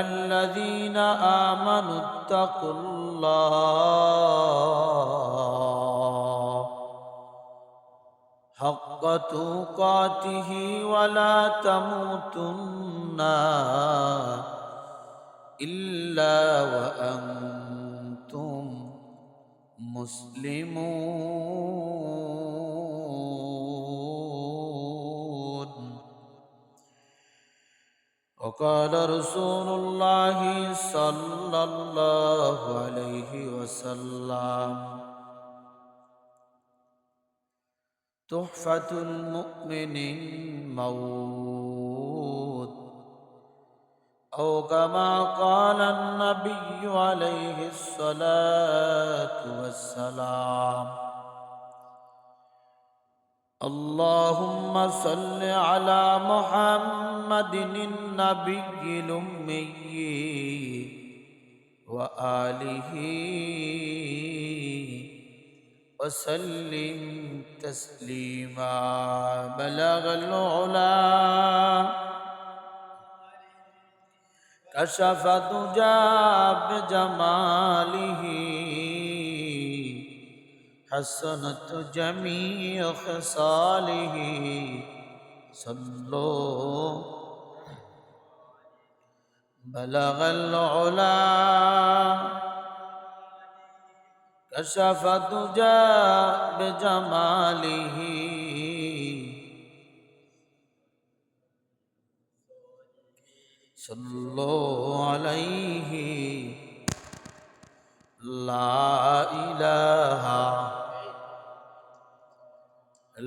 الذين آمنوا اتقوا الله حق تقاته ولا تموتن إلا وأنتم مسلمون وقال رسول الله صلى الله عليه وسلم تحفة المؤمن موت أو كما قال النبي عليه الصلاة والسلام اللهم صل على محمد النبي الأمي وآله وسلم تسليما. بلغ العلا. كشف دجى بجماله. حسنت جميع خصاله. صلوا. بلغ العلا. كشف دجى بجماله. صلوا عليه. لا إله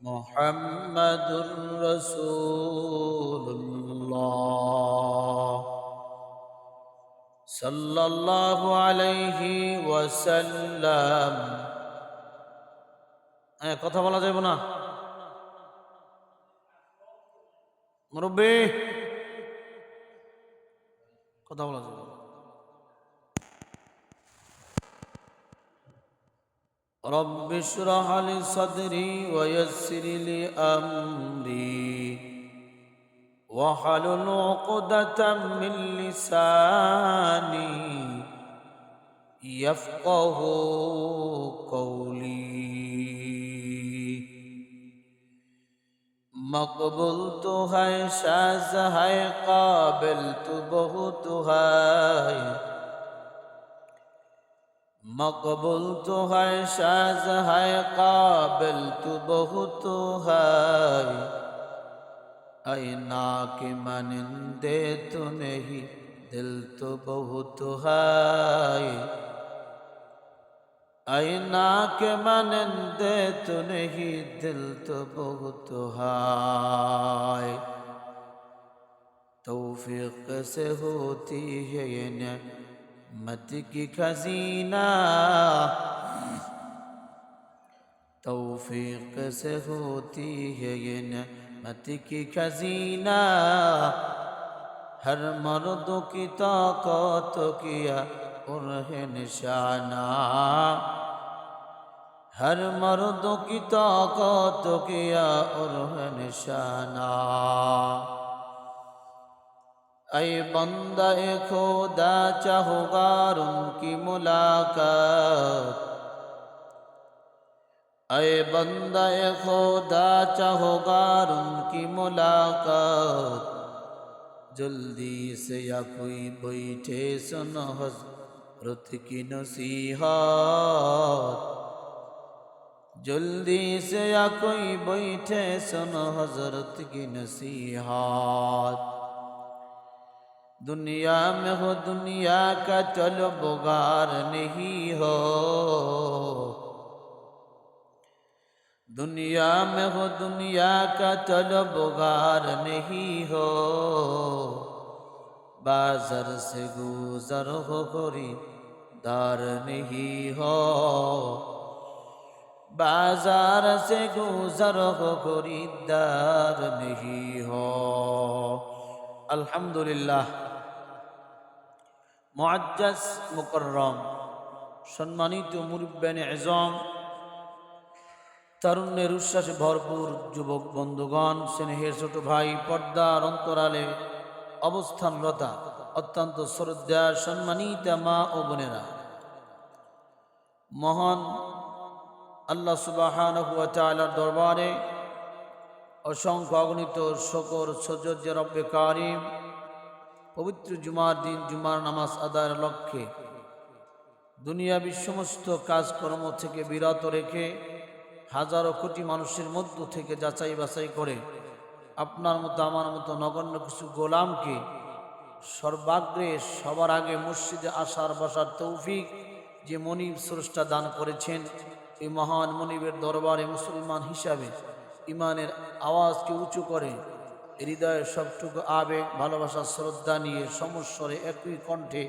محمد رسول الله صلى الله عليه وسلم হ্যাঁ কথা বলা যাবে না মুরব্বী কথা বলা যাবে رب اشرح لي صدري ويسر لي أمري واحلل عقدة من لساني يفقه قولي. مقبول تو ہے شاز ہے قابل تو بہت ہے مقبول تو ہے شاز ہے قابل تو بہت ہے اینا کے منندے تو نہیں دل تو بہت ہے اینا کے منندے تو نہیں دل تو بہت ہے توفیق سے ہوتی ہے یہ مت کی خزینہ۔ توفیق سے ہوتی ہے یہ نعمت کی خزینہ۔ ہر مرد کی طاقت کیا اور ہے نشانہ۔ ہر مرد کی طاقت کیا اور ہے نشانہ۔ اے بندہ خدا چاہوگار ان کی ملاقات۔ اے بندہ خدا چاہوگار ان کی ملاقات۔ جلدی سے یا کوئی بیٹھے سن حضرت کی نصیحات جلدی سے یا کوئی بیٹھے سن حضرت کی نصیحات दुनिया में हो दुनिया का चलो बुगार नहीं हो दुनिया में हो दुनिया का चलो बुगार नहीं हो बाजर से गुजर हो गोरी दार नहीं हो बाजार से गुजर हो खरीदार नहीं हो अल्हम्दुलिल्लाह মুআজ্জাজ মুকররম, সম্মানিত মুরব্বান এজম, তারুণ্যের উচ্ছ্বাসে ভরপুর যুবক বন্ধুগণ, স্নেহের ছোট ভাই, পর্দার অন্তরালে অবস্থানরতা অত্যন্ত শ্রদ্ধা সম্মানিতা মা ও বোনেরা। মহান আল্লাহ সুবাহান দরবারে অসংখ্য অগণিত শকর সৌজর্য রব্বে কারিম পবিত্র জুমার দিন, জুমার নামাজ আদায়ের লক্ষ্যে দুনিয়াবি সমস্ত কাজকর্ম থেকে বিরত রেখে হাজারো কোটি মানুষের মধ্য থেকে যাচাই বাছাই করে আপনার মতো, আমার মতো নগণ্য কিছু গোলামকে সর্বাগ্রে সবার আগে মসজিদে আসার বসার তৌফিক যে মনিব স্রষ্টা দান করেছেন, এই মহান মনিবের দরবারে মুসলমান হিসাবে ইমানের আওয়াজকে উঁচু করে হৃদয়ের সবটুকু আবেগ, ভালোবাসা, শ্রদ্ধা নিয়ে সমস্বরে একই কণ্ঠে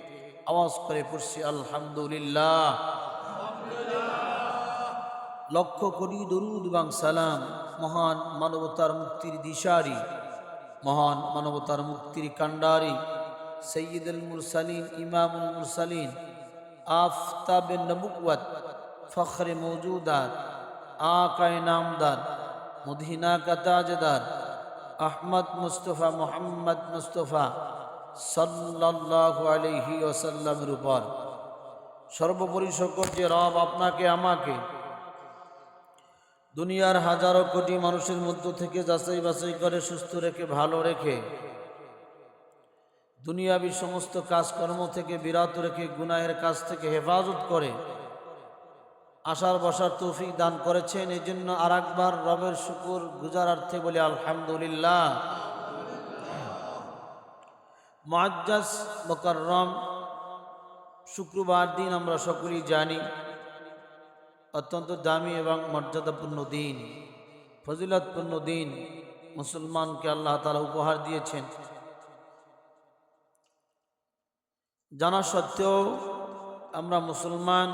আওয়াজ করে পড়ছি, আলহামদুলিল্লাহ। লক্ষ কোটি দরুদ এবং সালাম, মহান মানবতার মুক্তির দিশারি, মহান মানবতার মুক্তির কাণ্ডারি সৈয়দুল মুরসালিন, ইমামুল মুরসালিন, আফতাবে নবুয়াত ফখরে মৌজুদার আকায় নামদার মদিনা কা তাজদার আহমদ মুস্তফা, মোহাম্মদ মুস্তফা সাল্লাল্লাহু আলাইহি ওয়াসাল্লামের উপর। সর্বোপরি সকল যে রব আপনাকে, আমাকে, দুনিয়ার হাজারো কোটি মানুষের মধ্য থেকে যাচাই বাছাই করে, সুস্থ রেখে, ভালো রেখে, দুনিয়াবি সমস্ত কাজকর্ম থেকে বিরত রেখে, গুনাহের কাজ থেকে হেফাজত করে আসার বসার তৌফিক দান করেছেন। এই জন্য আর একবার রবের শুকুর গুজারার্থে বলি আলহামদুলিল্লাহ। মুআজ্জাজ মোকাররম, শুক্রবার দিন আমরা সকলেই জানি, অত্যন্ত দামি এবং মর্যাদাপূর্ণ দিন, ফজিলতপূর্ণ দিন। মুসলমানকে আল্লাহ তালা উপহার দিয়েছেন। জানা সত্ত্বেও আমরা মুসলমান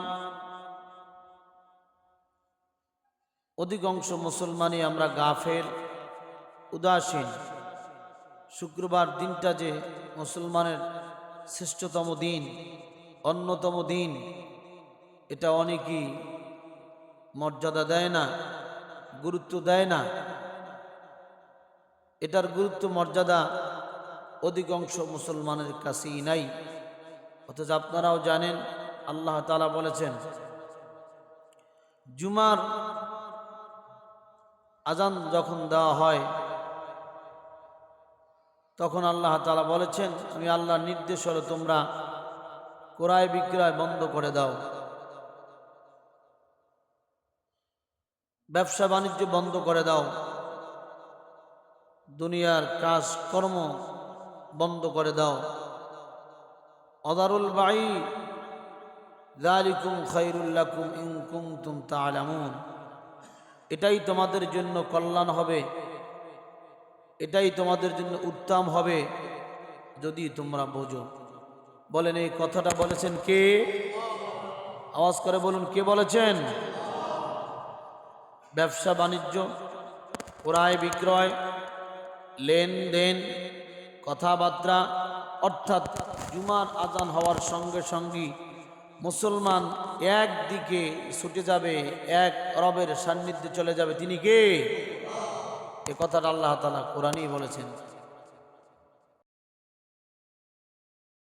অধিকাংশ মুসলমানই আমরা গাফের, উদাসীন। শুক্রবার দিনটা যে মুসলমানের শ্রেষ্ঠতম দিন, অন্যতম দিন, এটা অনেকেই মর্যাদা দেয় না, গুরুত্ব দেয় না। এটার গুরুত্ব, মর্যাদা অধিকাংশ মুসলমানের কাছেই নাই। অথচ আপনারাও জানেন, আল্লাহ তালা বলেছেন, জুমার আজান যখন দেওয়া হয়, তখন আল্লাহ তালা বলেছেন, আমি আল্লাহর নির্দেশ হলো তোমরা ক্রয় বিক্রয় বন্ধ করে দাও। ব্যবসা বাণিজ্য বন্ধ করে দাও। দুনিয়ার কাজ কর্ম বন্ধ করে দাও। অদারুল বাই জালিকুম খৈরুল্লাকুম ইনকুম তুম তালামুন এটাই তোমাদের জন্য কল্যাণ হবে। এটাই তোমাদের জন্য উত্তম হবে, যদি তোমরা বোঝো। বলেন, এই কথাটা বলেছেন কে? আওয়াজ করে বলুন, কে বলেছেন? ব্যবসা, বাণিজ্য, ক্রয়, বিক্রয়, লেনদেন, কথাবার্তা, অর্থাৎ জুমার আজান হওয়ার সঙ্গে সঙ্গে মুসলমান একদিকে ছুটে যাবে, এক রবের সান্নিধ্যে চলে যাবে। তিনি কে? এ কথাটা আল্লাহ তালা কোরআনই বলেছেন।